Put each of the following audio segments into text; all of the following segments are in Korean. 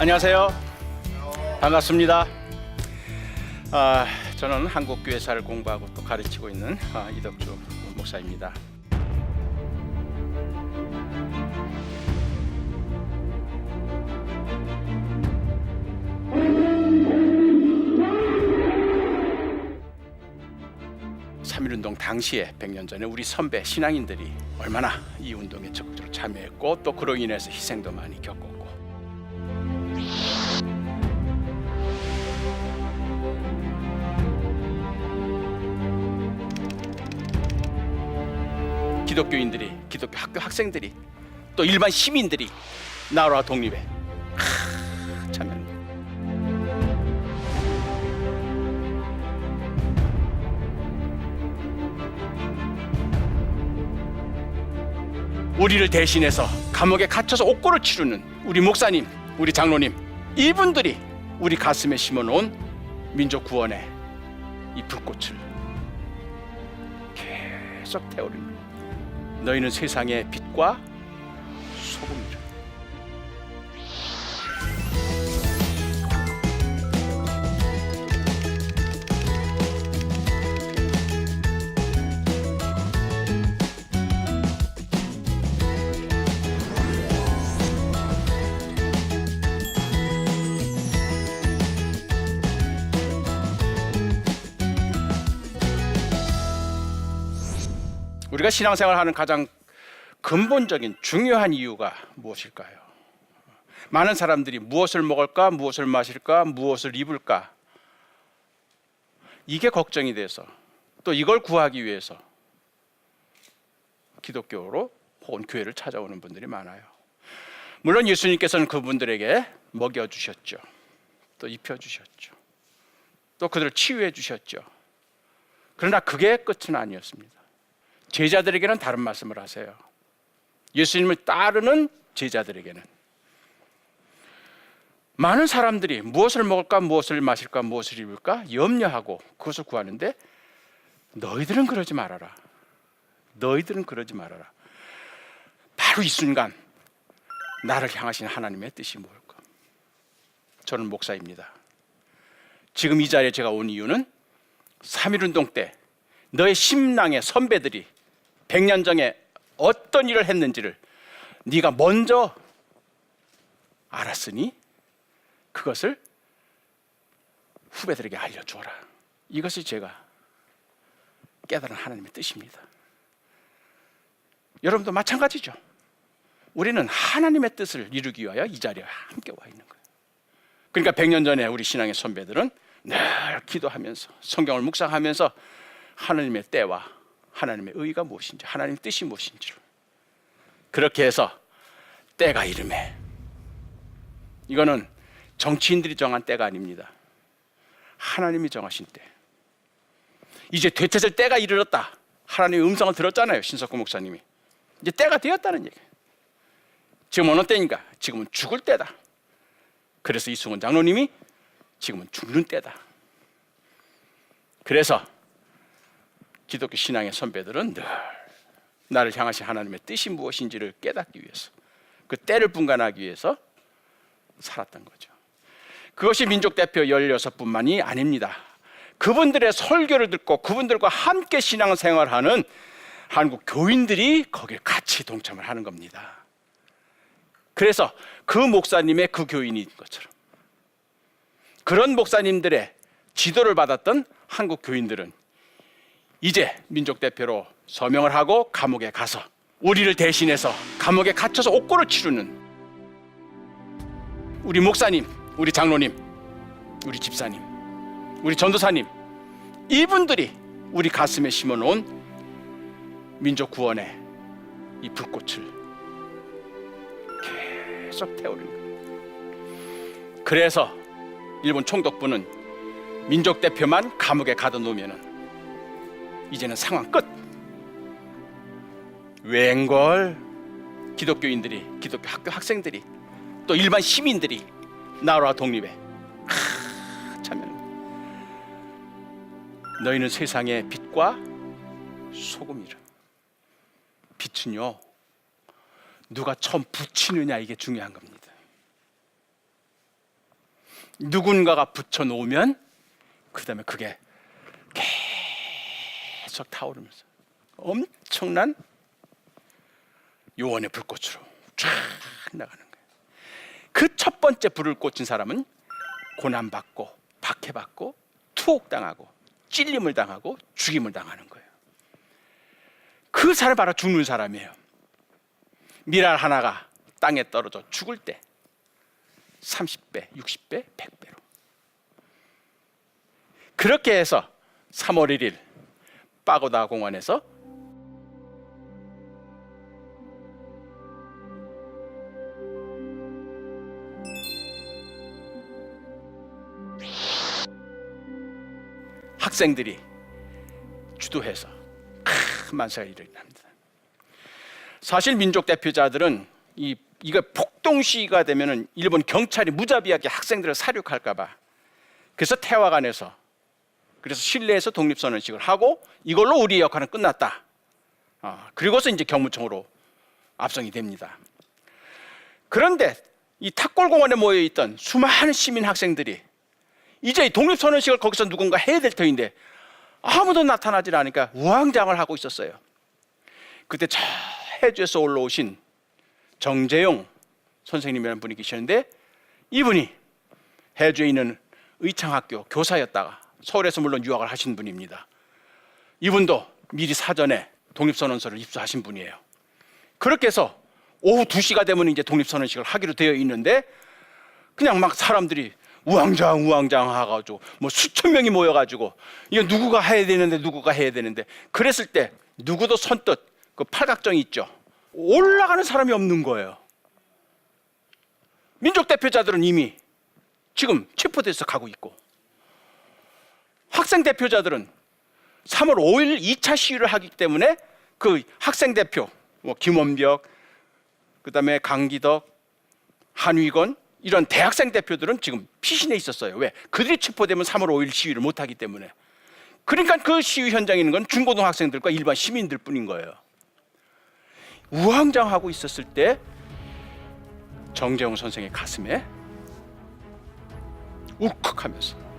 안녕하세요. 반갑습니다. 아, 저는 한국 교회사를 공부하고 또 가르치고 있는 아, 이덕주 목사입니다. 삼일운동 당시에 100년 전에 우리 선배 신앙인들이 얼마나 이 운동에 적극적으로 참여했고 또 그로 인해서 희생도 많이 겪었고 기독교인들이 기독교 학교 학생들이 또 일반 시민들이 나라와 독립에 하, 참여합니다. 우리를 대신해서 감옥에 갇혀서 옥고를 치르는 우리 목사님, 우리 장로님 이분들이 우리 가슴에 심어놓은 민족 구원의 이 불꽃을 계속 태우는 너희는 세상의 빛과 우리가 신앙생활하는 가장 근본적인 중요한 이유가 무엇일까요? 많은 사람들이 무엇을 먹을까, 무엇을 마실까, 무엇을 입을까 이게 걱정이 돼서 또 이걸 구하기 위해서 기독교로 혹은 교회를 찾아오는 분들이 많아요. 물론 예수님께서는 그분들에게 먹여 주셨죠. 또 입혀 주셨죠. 또 그들을 치유해 주셨죠. 그러나 그게 끝은 아니었습니다. 제자들에게는 다른 말씀을 하세요. 예수님을 따르는 제자들에게는 많은 사람들이 무엇을 먹을까, 무엇을 마실까, 무엇을 입을까 염려하고 그것을 구하는데 너희들은 그러지 말아라. 너희들은 그러지 말아라. 바로 이 순간 나를 향하신 하나님의 뜻이 뭘까? 저는 목사입니다. 지금 이 자리에 제가 온 이유는 3.1운동 때 너의 심랑의 선배들이 100년 전에 어떤 일을 했는지를 네가 먼저 알았으니 그것을 후배들에게 알려주어라. 이것이 제가 깨달은 하나님의 뜻입니다. 여러분도 마찬가지죠. 우리는 하나님의 뜻을 이루기 위하여 이 자리에 함께 와 있는 거예요. 그러니까 100년 전에 우리 신앙의 선배들은 늘 기도하면서 성경을 묵상하면서 하나님의 때와 하나님의 의가 무엇인지 하나님의 뜻이 무엇인지를 그렇게 해서 때가 이름에 이거는 정치인들이 정한 때가 아닙니다. 하나님이 정하신 때. 이제 되찾을 때가 이르렀다. 하나님의 음성을 들었잖아요. 신석구 목사님이. 이제 때가 되었다는 얘기예요. 지금 어느 때인가? 지금은 죽을 때다. 그래서 이승훈 장로님이 지금은 죽는 때다. 그래서 기독교 신앙의 선배들은 늘 나를 향하신 하나님의 뜻이 무엇인지를 깨닫기 위해서 그 때를 분간하기 위해서 살았던 거죠. 그것이 민족 대표 16분만이 아닙니다. 그분들의 설교를 듣고 그분들과 함께 신앙 생활하는 한국 교인들이 거기에 같이 동참을 하는 겁니다. 그래서 그 목사님의 그 교인인 것처럼 그런 목사님들의 지도를 받았던 한국 교인들은 이제 민족 대표로 서명을 하고 감옥에 가서 우리를 대신해서 감옥에 갇혀서 옥고를 치르는 우리 목사님, 우리 장로님, 우리 집사님, 우리 전도사님 이분들이 우리 가슴에 심어놓은 민족 구원의 이 불꽃을 계속 태우는 거예요. 그래서 일본 총독부는 민족 대표만 감옥에 가둬 놓으면은 이제는 상황 끝. 웬걸 기독교인들이 기독교 학교 학생들이 또 일반 시민들이 나라와 독립에 하, 참여. 너희는 세상의 빛과 소금이라. 빛은요 누가 처음 붙이느냐 이게 중요한 겁니다. 누군가가 붙여 놓으면 그다음에 그게 계속 타오르면서 엄청난 요원의 불꽃으로 쫙 나가는 거예요. 그 첫 번째 불을 꽂힌 사람은 고난받고 박해받고 투옥당하고 찔림을 당하고 죽임을 당하는 거예요. 그 사람 바로 죽는 사람이에요. 미랄 하나가 땅에 떨어져 죽을 때 30배, 60배, 100배로. 그렇게 해서 3월 1일 빠고다 공원에서 학생들이 주도해서 큰 만세가 일어납니다. 사실 민족 대표자들은 이 이거 폭동 시위가 되면은 일본 경찰이 무자비하게 학생들을 사륙할까봐 그래서 태화관에서 그래서 실내에서 독립선언식을 하고 이걸로 우리의 역할은 끝났다. 아, 그리고서 이제 경무청으로 압송이 됩니다. 그런데 이 탁골공원에 모여 있던 수많은 시민 학생들이 이제 이 독립선언식을 거기서 누군가 해야 될 터인데 아무도 나타나질 않으니까 우왕장을 하고 있었어요. 그때 저 해주에서 올라오신 정재용 선생님이라는 분이 계셨는데 이분이 해주에 있는 의창학교 교사였다가 서울에서 물론 유학을 하신 분입니다. 이분도 미리 사전에 독립선언서를 입수하신 분이에요. 그렇게 해서 오후 2시가 되면 이제 독립선언식을 하기로 되어 있는데 그냥 막 사람들이 우왕좌왕 우왕좌왕 하가지고 뭐 수천 명이 모여가지고 이거 누구가 해야 되는데 누구가 해야 되는데 그랬을 때 누구도 선뜻 그 팔각정이 있죠 올라가는 사람이 없는 거예요 민족 대표자들은 이미 지금 체포돼서 가고 있고 학생 대표자들은 3월 5일 2차 시위를 하기 때문에 그 학생 대표 뭐 김원벽 그다음에 강기덕 한위건 이런 대학생 대표들은 지금 피신해 있었어요. 왜? 그들이 체포되면 3월 5일 시위를 못 하기 때문에. 그러니까 그 시위 현장에 있는 건 중고등학생들과 일반 시민들 뿐인 거예요. 우왕장하고 있었을 때 정재용 선생의 가슴에 울컥하면서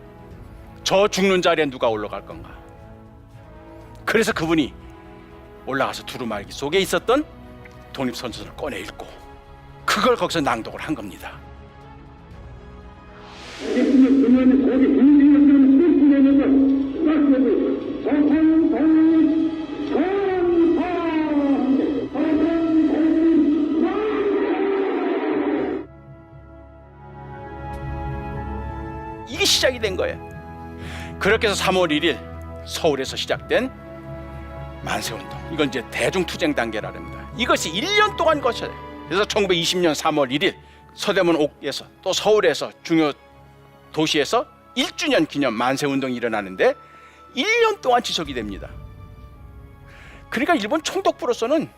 저 죽는 자리에 누가 올라갈 건가? 그래서 그분이 올라가서 두루마기 속에 있었던 독립선서를 꺼내 읽고 그걸 거기서 낭독을 한 겁니다. 이게 시작이 된 거예요. 그렇게 해서 3월 1일 서울에서 시작된 만세운동. 이건 이제 대중투쟁 단계라합니다. 이것이 1년 동안 거쳐요. 그래서 1920년 3월 1일 서대문 옥에서 또 서울에서 중요 도시에서 1주년 기념 만세운동이 일어나는데 1년 동안 지속이 됩니다. 그러니까 일본 총독부로서는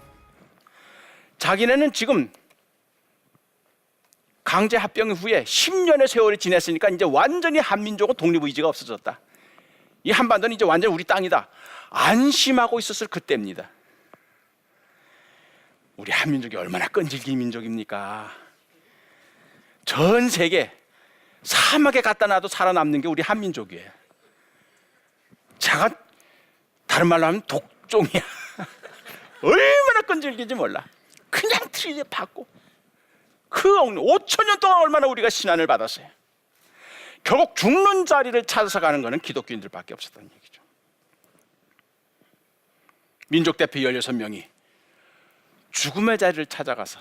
자기네는 지금 강제 합병 후에 10년의 세월이 지났으니까 이제 완전히 한민족은 독립 의지가 없어졌다. 이 한반도는 이제 완전 히 우리 땅이다. 안심하고 있었을 그때입니다. 우리 한민족이 얼마나 끈질긴 민족입니까? 전 세계 사막에 갖다 놔도 살아남는 게 우리 한민족이에요. 자가 다른 말로 하면 독종이야. 얼마나 끈질긴지 몰라. 그냥 트리에 받고 그 5천 년 동안 얼마나 우리가 신안을 받았어요. 결국 죽는 자리를 찾아서 가는 것은 기독교인들밖에 없었다는 얘기죠. 민족 대표 16명이 죽음의 자리를 찾아가서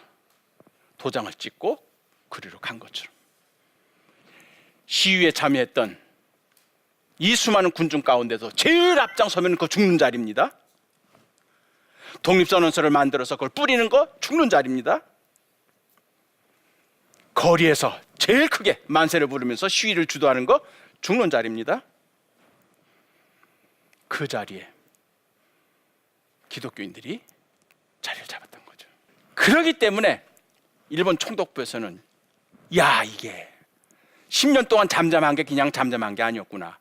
도장을 찍고 그리로 간 것처럼 시위에 참여했던 이 수많은 군중 가운데서 제일 앞장서면 그 죽는 자리입니다. 독립선언서를 만들어서 그걸 뿌리는 거 죽는 자리입니다. 거리에서 제일 크게 만세를 부르면서 시위를 주도하는 거 죽는 자리입니다. 그 자리에 기독교인들이 자리를 잡았던 거죠. 그러기 때문에 일본 총독부에서는 야 이게 10년 동안 잠잠한 게 그냥 잠잠한 게 아니었구나.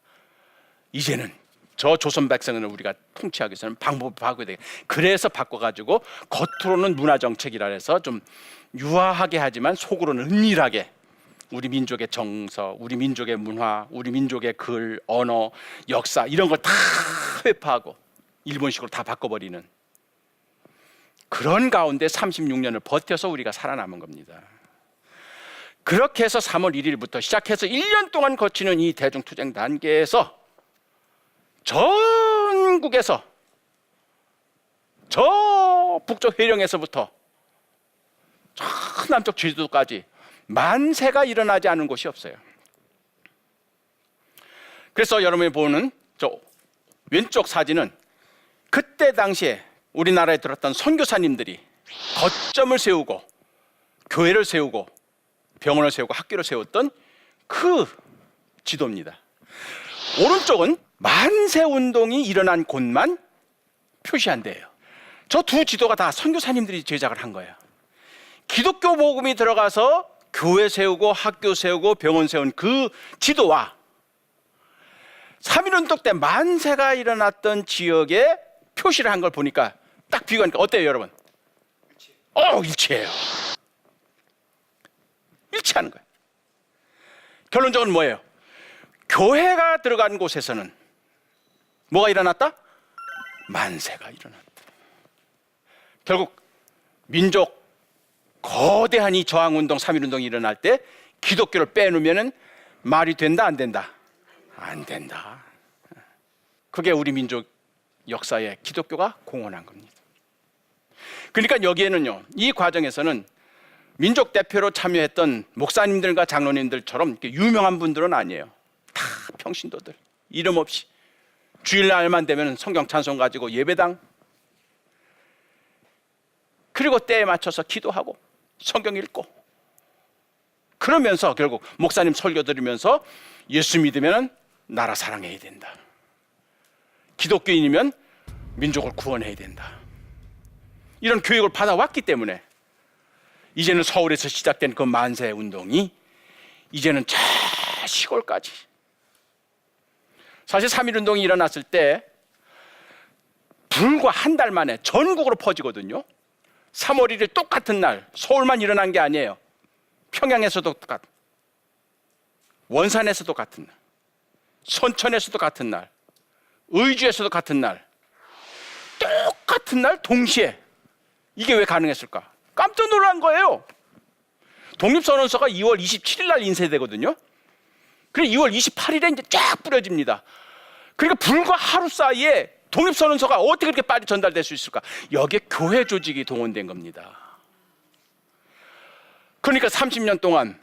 이제는 저 조선 백성을 우리가 통치하기 위해서는 방법을 바꿔야 돼. 그래서 바꿔가지고 겉으로는 문화 정책이라 해서 좀 유화하게 하지만 속으로는 은밀하게 우리 민족의 정서, 우리 민족의 문화, 우리 민족의 글, 언어, 역사 이런 걸 다 회파하고 일본식으로 다 바꿔버리는 그런 가운데 36년을 버텨서 우리가 살아남은 겁니다. 그렇게 해서 3월 1일부터 시작해서 1년 동안 거치는 이 대중투쟁 단계에서 전국에서 저 북쪽 해령에서부터 저 남쪽 제주도까지 만세가 일어나지 않은 곳이 없어요. 그래서 여러분이 보는 저 왼쪽 사진은 그때 당시에 우리나라에 들었던 선교사님들이 거점을 세우고 교회를 세우고 병원을 세우고 학교를 세웠던 그 지도입니다. 오른쪽은 만세 운동이 일어난 곳만 표시한 데예요. 저 두 지도가 다 선교사님들이 제작을 한 거예요. 기독교 복음이 들어가서 교회 세우고 학교 세우고 병원 세운 그 지도와 3.1 운동 때 만세가 일어났던 지역에 표시를 한 걸 보니까 딱 비교하니까 어때요 여러분? 어 일치해요. 일치하는 거예요. 결론적으로 뭐예요? 교회가 들어간 곳에서는 뭐가 일어났다? 만세가 일어났다. 결국 민족 거대한 이 저항 운동, 3.1운동이 일어날 때 기독교를 빼놓으면 말이 된다, 안 된다? 안 된다. 그게 우리 민족 역사에 기독교가 공헌한 겁니다. 그러니까 여기에는요, 이 과정에서는 민족 대표로 참여했던 목사님들과 장로님들처럼 유명한 분들은 아니에요. 다 평신도들. 이름 없이. 주일날만 되면 성경 찬송 가지고 예배당. 그리고 때에 맞춰서 기도하고 성경 읽고. 그러면서 결국 목사님 설교 들으면서 예수 믿으면 나라 사랑해야 된다. 기독교인이면 민족을 구원해야 된다. 이런 교육을 받아왔기 때문에 이제는 서울에서 시작된 그 만세 운동이 이제는 저 시골까지 사실 3.1 운동이 일어났을 때 불과 한 달 만에 전국으로 퍼지거든요 3월 1일 똑같은 날 서울만 일어난 게 아니에요 평양에서도 똑같 원산에서도 같은 날 선천에서도 같은 날 의주에서도 같은 날 똑같은 날 동시에 이게 왜 가능했을까? 깜짝 놀란 거예요. 독립선언서가 2월 27일 날 인쇄되거든요. 그래 2월 28일에 이제 쫙 뿌려집니다. 그러니까 불과 하루 사이에 독립선언서가 어떻게 그렇게 빨리 전달될 수 있을까? 여기에 교회 조직이 동원된 겁니다. 그러니까 30년 동안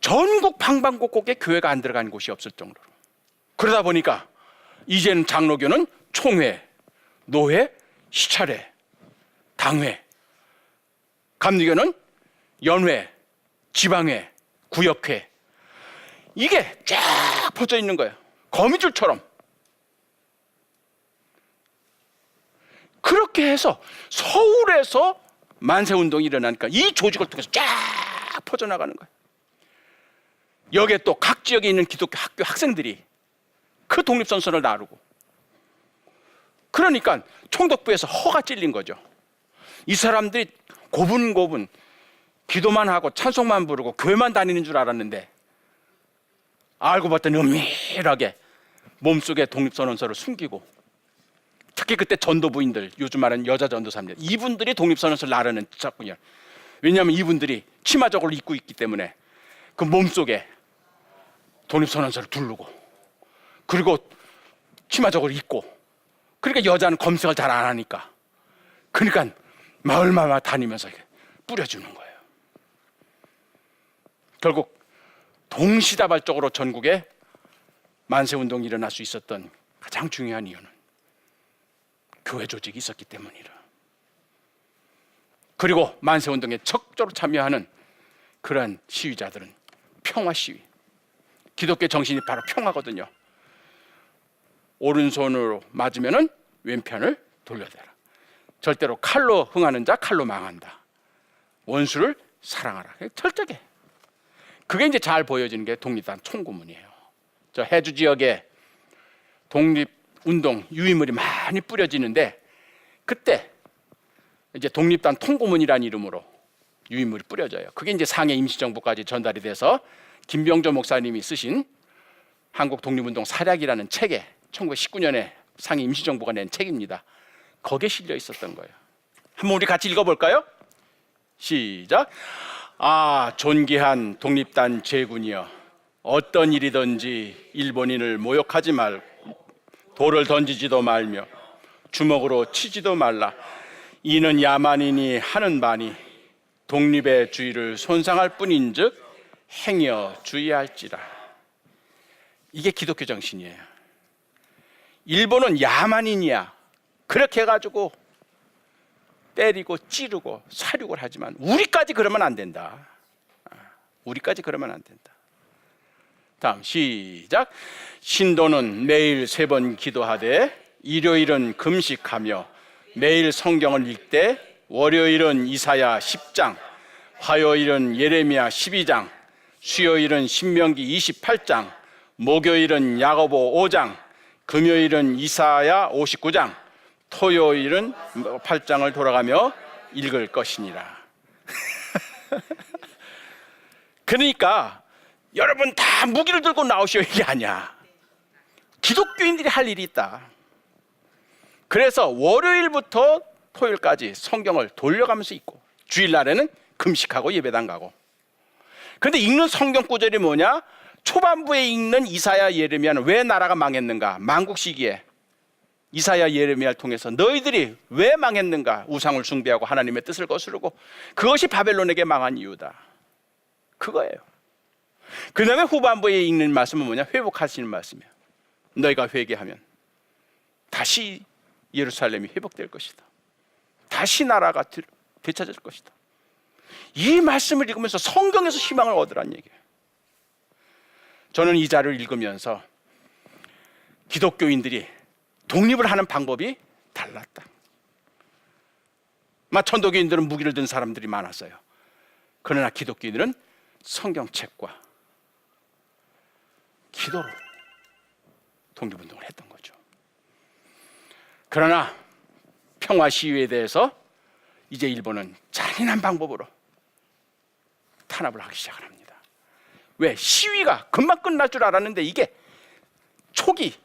전국 방방곡곡에 교회가 안 들어간 곳이 없을 정도로. 그러다 보니까 이제는 장로교는 총회, 노회, 시찰회, 당회, 감리교는 연회, 지방회, 구역회 이게 쫙 퍼져 있는 거예요. 거미줄처럼. 그렇게 해서 서울에서 만세 운동이 일어나니까 이 조직을 통해서 쫙 퍼져 나가는 거예요. 여기에 또 각 지역에 있는 기독교 학교 학생들이 그 독립선선을 나르고 그러니까 총독부에서 허가 찔린 거죠. 이 사람들이 고분고분 기도만 하고 찬송만 부르고 교회만 다니는 줄 알았는데 알고 봤더니 은밀하게 몸속에 독립선언서를 숨기고 특히 그때 전도부인들 요즘 말하는 여자 전도사님들 이분들이 독립선언서를 나르는 작군요. 왜냐하면 이분들이 치마적으로 입고 있기 때문에 그 몸속에 독립선언서를 두르고 그리고 치마적으로 입고 그러니까 여자는 검색을 잘 안 하니까 그러니까 마을마다 다니면서 뿌려주는 거예요. 결국 동시다발적으로 전국에 만세 운동이 일어날 수 있었던 가장 중요한 이유는 교회 조직이 있었기 때문이라. 그리고 만세 운동에 적극적으로 참여하는 그러한 시위자들은 평화 시위. 기독교 정신이 바로 평화거든요. 오른손으로 맞으면은 왼편을 돌려대라. 절대로 칼로 흥하는 자 칼로 망한다. 원수를 사랑하라. 철저하게. 그게 이제 잘 보여지는 게 독립단 총구문이에요. 저 해주 지역에 독립 운동 유인물이 많이 뿌려지는데 그때 이제 독립단 통고문이라는 이름으로 유인물이 뿌려져요. 그게 이제 상해 임시정부까지 전달이 돼서 김병조 목사님이 쓰신 한국 독립운동 사략이라는 책에 1919년에 상해 임시정부가 낸 책입니다. 거기에 실려 있었던 거예요. 한번 우리 같이 읽어볼까요? 시작. 아 존귀한 독립단 제군이여 어떤 일이든지 일본인을 모욕하지 말 돌을 던지지도 말며 주먹으로 치지도 말라. 이는 야만인이 하는 바니 독립의 주의를 손상할 뿐인즉 행여 주의할지라. 이게 기독교 정신이에요. 일본은 야만인이야. 그렇게 해가지고 때리고 찌르고 사륙을 하지만 우리까지 그러면 안 된다. 아, 우리까지 그러면 안 된다. 다음 시작. 신도는 매일 세 번 기도하되 일요일은 금식하며 매일 성경을 읽되 월요일은 이사야 10장, 화요일은 예레미야 12장, 수요일은 신명기 28장, 목요일은 야고보 5장, 금요일은 이사야 59장, 토요일은 8장을 돌아가며 읽을 것이니라. 그러니까 여러분 다 무기를 들고 나오시오 이게 아니야. 기독교인들이 할 일이 있다. 그래서 월요일부터 토요일까지 성경을 돌려가면서 읽고 주일날에는 금식하고 예배당 가고. 근데 읽는 성경 구절이 뭐냐? 초반부에 읽는 이사야 예레미야는 왜 나라가 망했는가? 망국 시기에 이사야 예레미야를 통해서 너희들이 왜 망했는가? 우상을 숭배하고 하나님의 뜻을 거스르고 그것이 바벨론에게 망한 이유다. 그거예요. 그 다음에 후반부에 읽는 말씀은 뭐냐? 회복하시는 말씀이에요. 너희가 회개하면 다시 예루살렘이 회복될 것이다. 다시 나라가 되- 되찾을 것이다. 이 말씀을 읽으면서 성경에서 희망을 얻으란 얘기예요. 저는 이 자를 읽으면서 기독교인들이 독립을 하는 방법이 달랐다. 마 천도교인들은 무기를 든 사람들이 많았어요. 그러나 기독교인들은 성경책과 기도로 독립운동을 했던 거죠. 그러나 평화 시위에 대해서 이제 일본은 잔인한 방법으로 탄압을 하기 시작을 합니다. 왜 시위가 금방 끝날 줄 알았는데 이게 초기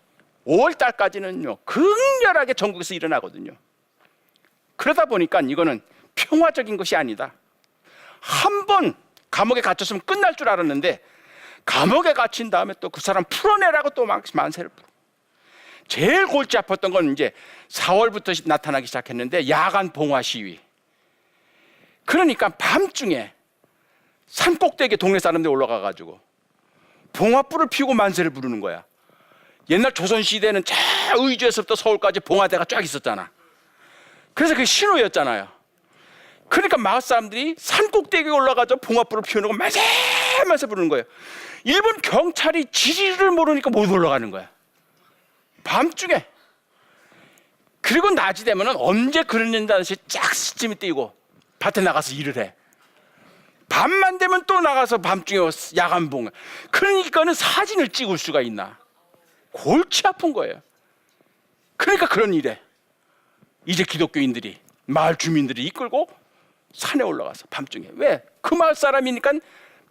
5월 달까지는요 극렬하게 전국에서 일어나거든요. 그러다 보니까 이거는 평화적인 것이 아니다. 한 번 감옥에 갇혔으면 끝날 줄 알았는데 감옥에 갇힌 다음에 또 그 사람 풀어내라고 또막 만세를 부르고 제일 골치 아팠던 건 이제 4월부터 나타나기 시작했는데 야간 봉화 시위. 그러니까 밤중에 산 꼭대기에 동네 사람들이 올라가 가지고 봉화불을 피우고 만세를 부르는 거야. 옛날 조선 시대는 저 의주에서부터 서울까지 봉화대가 쫙 있었잖아. 그래서 그게 신호였잖아요. 그러니까 마을 사람들이 산 꼭대기에 올라가서 봉화불을 피우는 거 만세 만세 부르는 거예요. 일본 경찰이 지리를 모르니까 못 올라가는 거야. 밤중에. 그리고 낮이 되면은 언제 그러는다는 듯이 쫙 스침이 뛰고 밭에 나가서 일을 해. 밤만 되면 또 나가서 밤중에 야간 봉. 그러니까는 사진을 찍을 수가 있나? 골치 아픈 거예요. 그러니까 그런 일에 이제 기독교인들이 마을 주민들이 이끌고 산에 올라가서 밤중에 왜 그 마을 사람이니까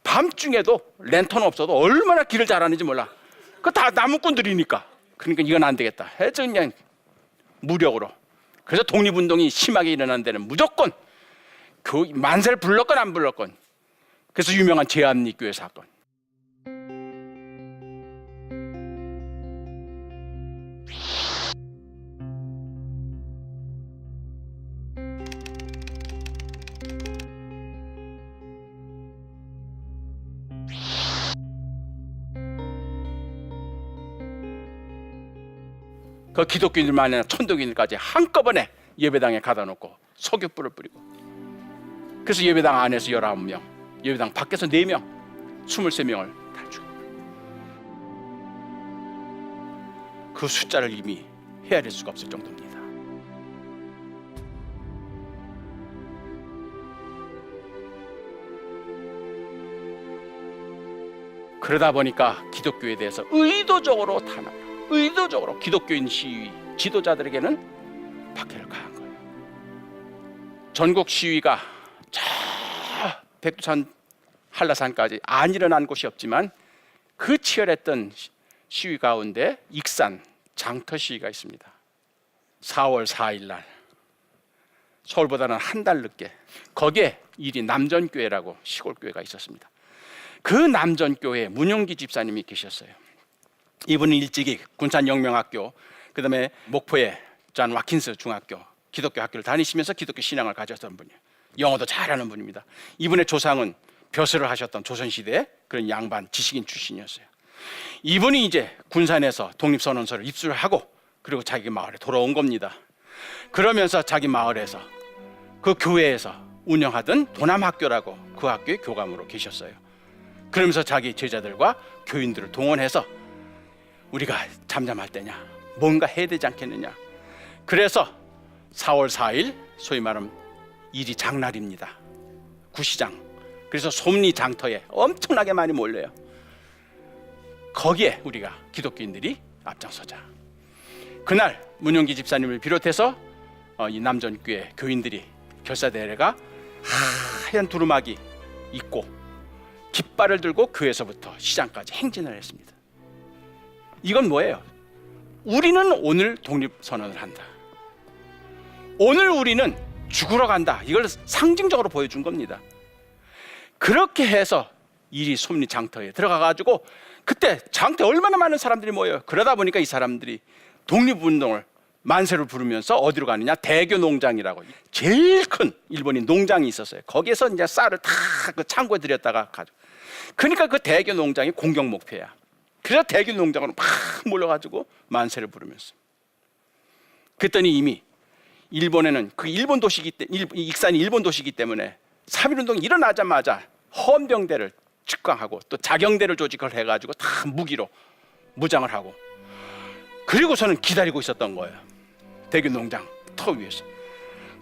밤중에도 랜턴 없어도 얼마나 길을 잘 아는지 몰라. 그 다 나무꾼들이니까. 그러니까 이건 안 되겠다. 해서 그냥 무력으로. 그래서 독립운동이 심하게 일어난 데는 무조건 그 만세를 불렀건 안 불렀건. 그래서 유명한 제암리 교회 사건. 그 기독교인들만 아니라 천도교인들까지 한꺼번에 예배당에 가다 놓고 석유불을 뿌리고. 그래서 예배당 안에서 19명 예배당 밖에서 4명 23명을 그 숫자를 이미 헤아릴 수가 없을 정도입니다 그러다 보니까 기독교에 대해서 의도적으로 탄압 의도적으로 기독교인 시위 지도자들에게는 박해를 가한 거예요. 전국 시위가 저 백두산 한라산까지 안 일어난 곳이 없지만 그 치열했던 시- 시위 가운데 익산 장터 시위가 있습니다. 4월 4일 날 서울보다는 한 달 늦게 거기에 일이 남전교회라고 시골 교회가 있었습니다. 그 남전교회 문용기 집사님이 계셨어요. 이분은 일찍이 군산영명학교 그다음에 목포의 존 와킨스 중학교 기독교 학교를 다니시면서 기독교 신앙을 가졌던 분이에요. 영어도 잘하는 분입니다. 이분의 조상은 벼슬을 하셨던 조선시대 그런 양반 지식인 출신이었어요. 이분이 이제 군산에서 독립선언서를 입수를 하고 그리고 자기 마을에 돌아온 겁니다. 그러면서 자기 마을에서 그 교회에서 운영하던 도남학교라고 그 학교의 교감으로 계셨어요. 그러면서 자기 제자들과 교인들을 동원해서 우리가 잠잠할 때냐 뭔가 해야 되지 않겠느냐 그래서 4월 4일 소위 말하면 일이 장날입니다 구시장 그래서 솜리 장터에 엄청나게 많이 몰려요 거기에 우리가 기독교인들이 앞장서자 그날 문용기 집사님을 비롯해서 어, 이 남전교회 교인들이 결사 대회가 하얀 두루마기 입고 깃발을 들고 교회에서부터 시장까지 행진을 했습니다. 이건 뭐예요? 우리는 오늘 독립 선언을 한다. 오늘 우리는 죽으러 간다. 이걸 상징적으로 보여준 겁니다. 그렇게 해서 일이 솜리 장터에 들어가 가지고 그때 장터에 얼마나 많은 사람들이 모여요. 그러다 보니까 이 사람들이 독립운동을 만세를 부르면서 어디로 가느냐 대교 농장이라고 제일 큰 일본인 농장이 있었어요. 거기에서 이제 쌀을 다 그 창고에 들였다가 가져. 그러니까 그 대교 농장이 공격 목표야. 그래서 대교 농장으로 막 몰려가지고 만세를 부르면서. 그랬더니 이미 일본에는 그 일본 도시기 때 일- 익산이 일본 도시기 때문에 3.1 운동이 일어나자마자 헌병대를 측강하고 또 자경대를 조직을 해가지고 다 무기로 무장을 하고 그리고서는 기다리고 있었던 거예요. 대교 농장 터 위에서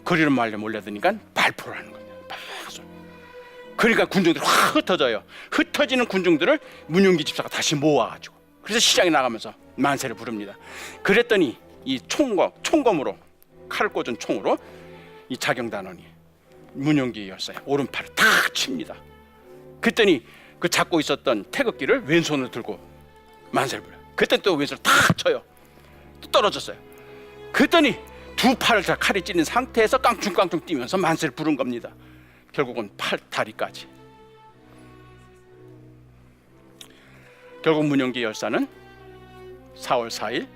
거리를 말려 몰려드니까 발포를 하는 겁니다. 막 쏘- 그러니까 군중들이 확 흩어져요. 흩어지는 군중들을 문용기 집사가 다시 모아가지고 그래서 시장에 나가면서 만세를 부릅니다. 그랬더니 이 총검 총검으로 칼을 꽂은 총으로 이 자경단원이 문용기 열사의 오른팔을 탁 칩니다. 그랬더니 그 잡고 있었던 태극기를 왼손을 들고 만세를 불어요. 그때 또 왼손을 탁 쳐요. 또 떨어졌어요. 그랬더니 두 팔을 다 칼이 찔린 상태에서 깡충깡충 뛰면서 만세를 부른 겁니다. 결국은 팔 다리까지. 결국 문영기 열사는 4월 4일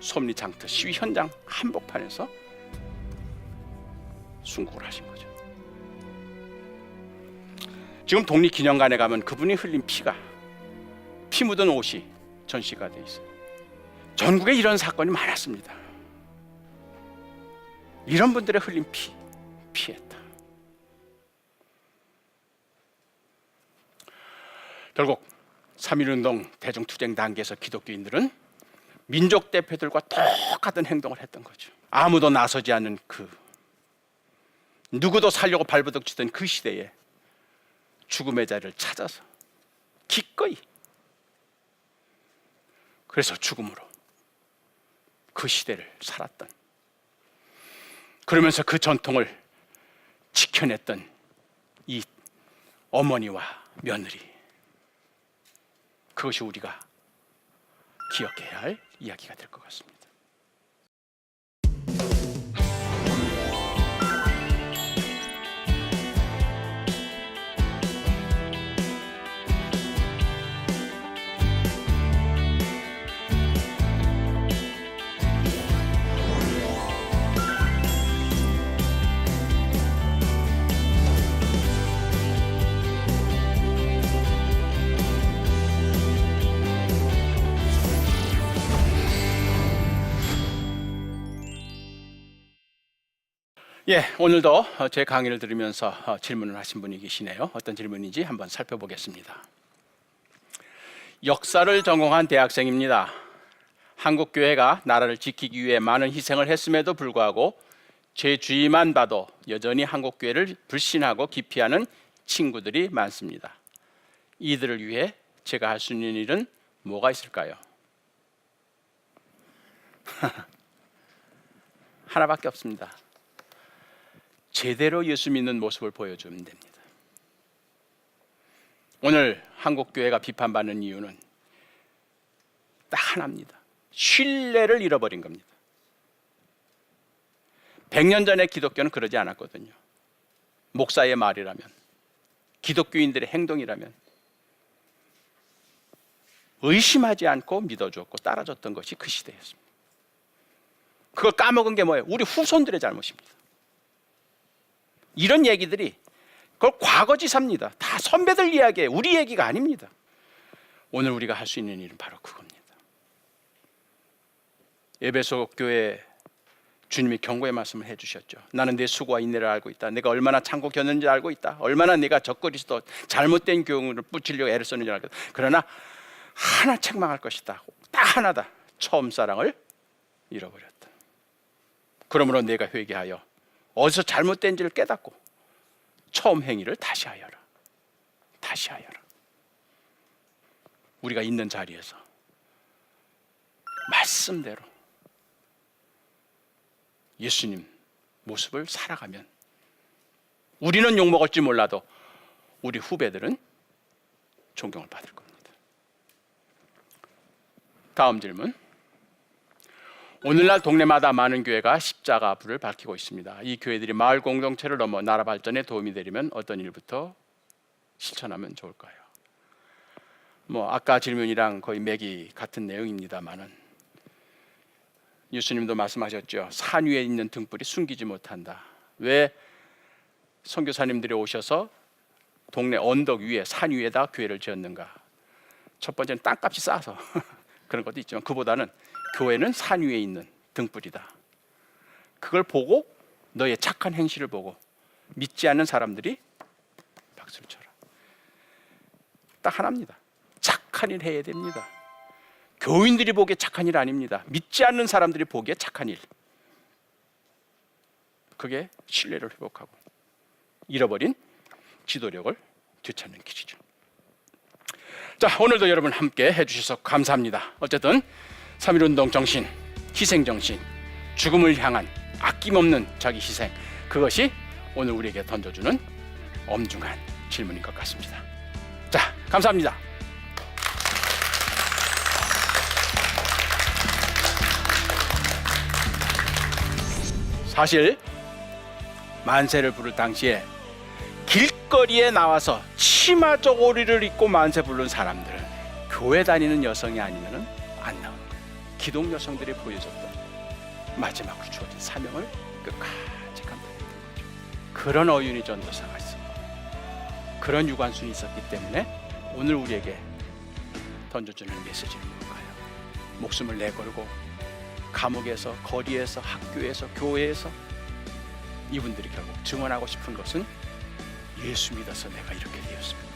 솜리 장터 시위 현장 한복판에서 순국을 하신 거죠. 지금 독립기념관에 가면 그분이 흘린 피가 피 묻은 옷이 전시가 돼 있어요. 전국에 이런 사건이 많았습니다. 이런 분들의 흘린 피 피했다. 결국 3.1운동 대중투쟁 단계에서 기독교인들은 민족 대표들과 똑같은 행동을 했던 거죠. 아무도 나서지 않는 그 누구도 살려고 발버둥 치던 그 시대에 죽음의 자리를 찾아서 기꺼이 그래서 죽음으로 그 시대를 살았던 그러면서 그 전통을 지켜냈던 이 어머니와 며느리 그것이 우리가 기억해야 할 이야기가 될 것 같습니다. 예, 오늘도 어, 제 강의를 들으면서 어, 질문을 하신 분이 계시네요. 어떤 질문인지 한번 살펴보겠습니다. 역사를 전공한 대학생입니다. 한국 교회가 나라를 지키기 위해 많은 희생을 했음에도 불구하고 제 주위만 봐도 여전히 한국 교회를 불신하고 기피하는 친구들이 많습니다. 이들을 위해 제가 할 수 있는 일은 뭐가 있을까요? 하나밖에 없습니다. 제대로 예수 믿는 모습을 보여주면 됩니다. 오늘 한국 교회가 비판받는 이유는 딱 하나입니다. 신뢰를 잃어버린 겁니다. 100년 전에 기독교는 그러지 않았거든요. 목사의 말이라면 기독교인들의 행동이라면 의심하지 않고 믿어주었고 따라줬던 것이 그 시대였습니다. 그걸 까먹은 게 뭐예요? 우리 후손들의 잘못입니다. 이런 얘기들이 그걸 과거지사입니다. 다 선배들 이야기예요. 우리 얘기가 아닙니다. 오늘 우리가 할 수 있는 일은 바로 그겁니다. 에베소 교회 주님이 경고의 말씀을 해주셨죠. 나는 내 수고와 인내를 알고 있다. 내가 얼마나 참고 견는지 알고 있다. 얼마나 내가 적그리스도 잘못된 교훈을 뿌치려고 애를 썼는지 알고 있다. 그러나 하나 책망할 것이다. 딱 하나다. 처음 사랑을 잃어버렸다. 그러므로 내가 회개하여 어디서 잘못된지를 깨닫고 처음 행위를 다시 하여라. 다시 하여라. 우리가 있는 자리에서 말씀대로 예수님 모습을 살아가면 우리는 욕 먹을지 몰라도 우리 후배들은 존경을 받을 겁니다. 다음 질문. 오늘날 동네마다 많은 교회가 십자가 불을 밝히고 있습니다. 이 교회들이 마을 공동체를 넘어 나라 발전에 도움이 되려면 어떤 일부터 실천하면 좋을까요? 뭐 아까 질문이랑 거의 맥이 같은 내용입니다만은 예수님도 말씀하셨죠. 산 위에 있는 등불이 숨기지 못한다. 왜 선교사님들이 오셔서 동네 언덕 위에 산 위에다 교회를 지었는가? 첫 번째는 땅값이 싸서 그런 것도 있지만 그보다는 교회는 산 위에 있는 등불이다. 그걸 보고 너의 착한 행실을 보고 믿지 않는 사람들이 박수를 쳐라. 딱 하나입니다. 착한 일 해야 됩니다. 교인들이 보기에 착한 일 아닙니다. 믿지 않는 사람들이 보기에 착한 일. 그게 신뢰를 회복하고 잃어버린 지도력을 되찾는 길이죠. 자, 오늘도 여러분 함께 해주셔서 감사합니다. 어쨌든 3.1운동 정신, 희생 정신, 죽음을 향한 아낌없는 자기 희생, 그것이 오늘 우리에게 던져주는 엄중한 질문인 것 같습니다. 자, 감사합니다. 사실 만세를 부를 당시에 길거리에 나와서 치마적 오리를 입고 만세 부른 사람들은 교회 다니는 여성이 아니면 안 나오는 거예요. 기독 여성들이 보여줬던 마지막으로 주어진 사명을 끝까지 감당했던 거죠. 그런 어윤이 전도사가 있었고 그런 유관순이 있었기 때문에 오늘 우리에게 던져주는 메시지는 뭘까요? 목숨을 내걸고 감옥에서 거리에서 학교에서 교회에서 이분들이 결국 증언하고 싶은 것은 예수 믿어서 내가 이렇게 되었습니다.